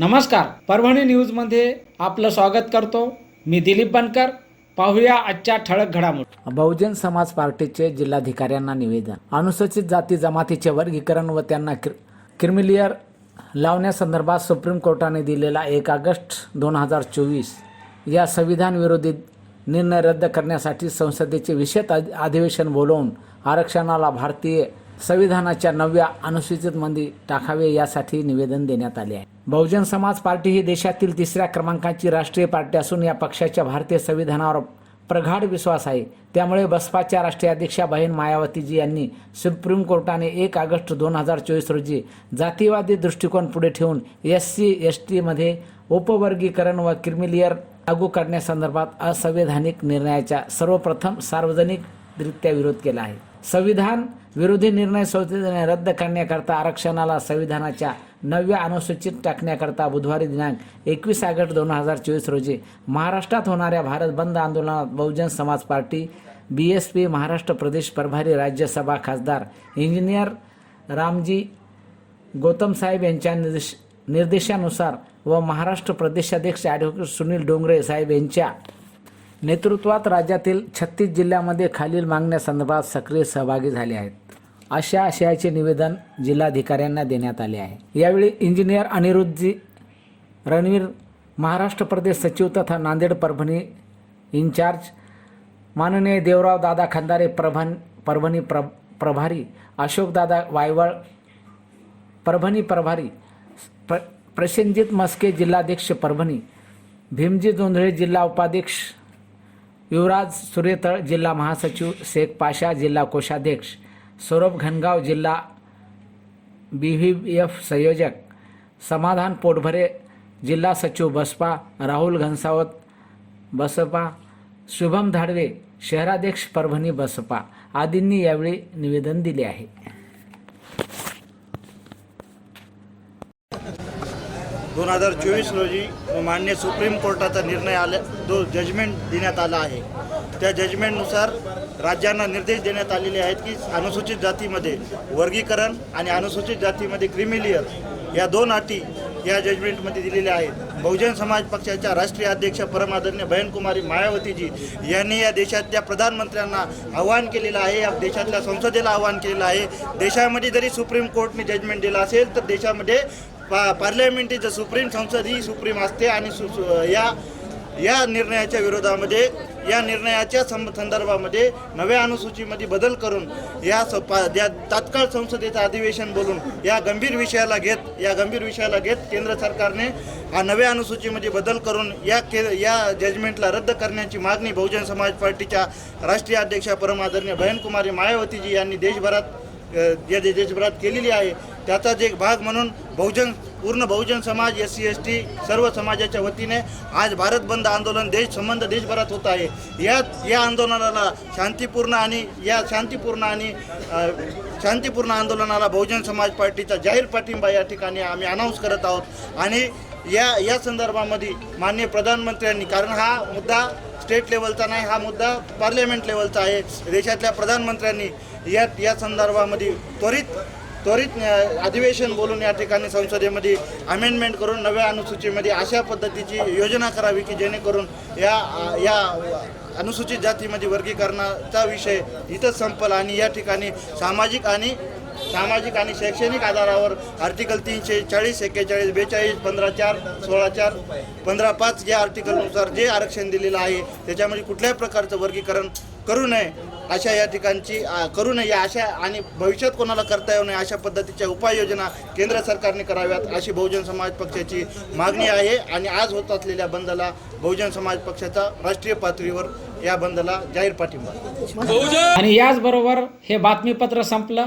नमस्कार. परभणी न्यूजमध्ये आपलं स्वागत करतो. मी दिलीप बनकर. पाहूया आजच्या ठळक घडामोडी. बहुजन समाज पार्टीचे जिल्हाधिकाऱ्यांना निवेदन. अनुसूचित जाती जमातीचे वर्गीकरण व त्यांना क्रिमिलियर लावण्यासंदर्भात सुप्रीम कोर्टाने दिलेला एक ऑगस्ट दोन हजार चोवीस या संविधान विरोधी निर्णय रद्द करण्यासाठी संसदेचे विशेष अधिवेशन बोलवून आरक्षणाला भारतीय संविधानाच्या नवव्या अनुसूचितमध्ये टाकावे यासाठी निवेदन देण्यात आले आहे. बहुजन समाज पार्टी ही देशातील तिसऱ्या क्रमांकाची राष्ट्रीय पार्टी असून या पक्षाच्या भारतीय संविधानावर प्रगाढ विश्वास आहे. त्यामुळे बसपाच्या राष्ट्रीय अध्यक्षा बहीण मायावतीजी यांनी सुप्रीम कोर्टाने एक ऑगस्ट दोन हजार चोवीस रोजी जातीवादी दृष्टिकोन पुढे ठेवून एस सी एस टीमध्ये उपवर्गीकरण व क्रिमिलियर लागू करण्यासंदर्भात असंवैधानिक निर्णयाच्या सर्वप्रथम सार्वजनिकरित्या विरोध केला आहे. संविधान विरोधी निर्णय संसदेने रद्द करण्याकरता आरक्षणाला संविधानाच्या नव्या अनुसूचित टाकण्याकरता बुधवारी दिनांक एकवीस ऑगस्ट दोन हजार चोवीस रोजी महाराष्ट्रात होणाऱ्या भारत बंद आंदोलनात Bahujan Samaj Party B S P Maharashtra प्रदेश प्रभारी राज्यसभा खासदार इंजिनियर रामजी गौतम साहेब यांच्या निर्देश निर्देशानुसार व महाराष्ट्र प्रदेशाध्यक्ष ॲडव्होकेट सुनील डोंगरे साहेब यांच्या नेतृत्वात राज्यातील छत्तीस जिल्ह्यामध्ये खालील मागण्यासंदर्भात सक्रिय सहभागी झाले आहेत. अशा आशयाचे निवेदन जिल्हाधिकाऱ्यांना देण्यात आले आहे. यावेळी इंजिनियर अनिरुद्धजी रणवीर महाराष्ट्र प्रदेश सचिव तथा नांदेड परभणी इन्चार्ज माननीय देवराव दादा खंदारे प्रभन परभणी प्र प्रभारी अशोकदादा वायवळ परभणी प्रभारी प्र प्रसेनजित मस्के जिल्हाध्यक्ष परभणी भीमजी जोंधळे जिल्हा उपाध्यक्ष युवराज सुरेतळ जिल्हा महासचिव शेख पाशा जिल्हा कोषाध्यक्ष सौरभ घनगाव जिल्हा बी व्ही एफ संयोजक समाधान पोटभरे जिल्हा सचिव बसपा राहुल घनसावत बसपा शुभम धाडवे शहराध्यक्ष परभणी बसपा आदींनी यावेळी निवेदन दिले आहे. दोन हजार चोवीस रोजी मान्य सुप्रीम कोर्टाचा निर्णय आला जो जजमेंट देण्यात आला आहे. त्या जजमेंटनुसार राज्यांना निर्देश देण्यात आलेले आहेत की अनुसूचित जातीमध्ये वर्गीकरण आणि अनुसूचित जातीमध्ये क्रिमिलियर या दोन अटी या जजमेंटमध्ये दिलेल्या आहेत. बहुजन समाज पक्षाच्या राष्ट्रीय अध्यक्ष परमादन्य बहनकुमारी मायावतीजी यांनी या देशातल्या प्रधानमंत्र्यांना आवाहन केलेलं आहे या देशातल्या संसदेला आवाहन केलेलं आहे. देशामध्ये जरी सुप्रीम कोर्टने जजमेंट दिला असेल तर देशामध्ये पा पार्लमेंटची सुप्रीम संसद ही सुप्रीम असते आणि सु सु- या या निर्णयाच्या विरोधामध्ये या निर्णयाच्या सं संदर्भामध्ये नव्या अनुसूचीमध्ये बदल करून या स पा या तात्काळ संसदेचं अधिवेशन बोलून या गंभीर विषयाला घेत या गंभीर विषयाला घेत केंद्र सरकारने हा नव्या अनुसूचीमध्ये बदल करून या के या जजमेंटला रद्द करण्याची मागणी बहुजन समाज पार्टीच्या राष्ट्रीय अध्यक्षा परमादरणीय बहनकुमारी मायावतीजी यांनी देशभरात या देशभरात केलेली आहे. त्याचाच एक भाग म्हणून बहुजन पूर्ण Bahujan Samaj S C S T सर्व समाजाच्या वतीने आज भारत बंद आंदोलन देश संबंध देशभरात होत आहे. या या आंदोलनाला शांतीपूर्ण आणि या शांतीपूर्ण आणि शांतीपूर्ण आंदोलनाला बहुजन समाज पार्टीचा जाहीर पाठिंबा या ठिकाणी आम्ही अनाऊन्स करत आहोत. आणि या या संदर्भामध्ये माननीय प्रधानमंत्र्यांनी कारण हा मुद्दा स्टेट लेवलचा नाही हा मुद्दा पार्लमेंट लेवलचा आहे. देशातल्या प्रधानमंत्र्यांनी या या संदर्भामध्ये त्वरित त्वरित अधिवेशन बोलून या ठिकाणी संसदेमध्ये अमेंडमेंट करून नव्या अनुसूचीमध्ये अशा पद्धतीची योजना करावी की जेणेकरून या या अनुसूचित जातीमध्ये वर्गीकरणाचा विषय इथंच संपल आणि या ठिकाणी सामाजिक आणि सामाजिक आणि शैक्षणिक आधारावर आर्टिकल तीनशे चाळीस एक्केचाळीस बेचाळीस पंधरा चार सोळा चार पंधरा पाच या आर्टिकलनुसार जे आरक्षण दिलेलं आहे त्याच्यामध्ये कुठल्याही प्रकारचं वर्गीकरण करू नये अशा या ठिकाणची करू नये या अशा आणि भविष्यात कोणाला करता येऊ नये अशा पद्धतीच्या उपाययोजना केंद्र सरकारने कराव्यात अशी बहुजन समाज पक्षाची मागणी आहे आणि आज होत असलेल्या बंदला बहुजन समाज पक्षाचा राष्ट्रीय पातळीवर या बंदला जाहीर पाठिंबा. आणि याचबरोबर हे बातमीपत्र संपलं.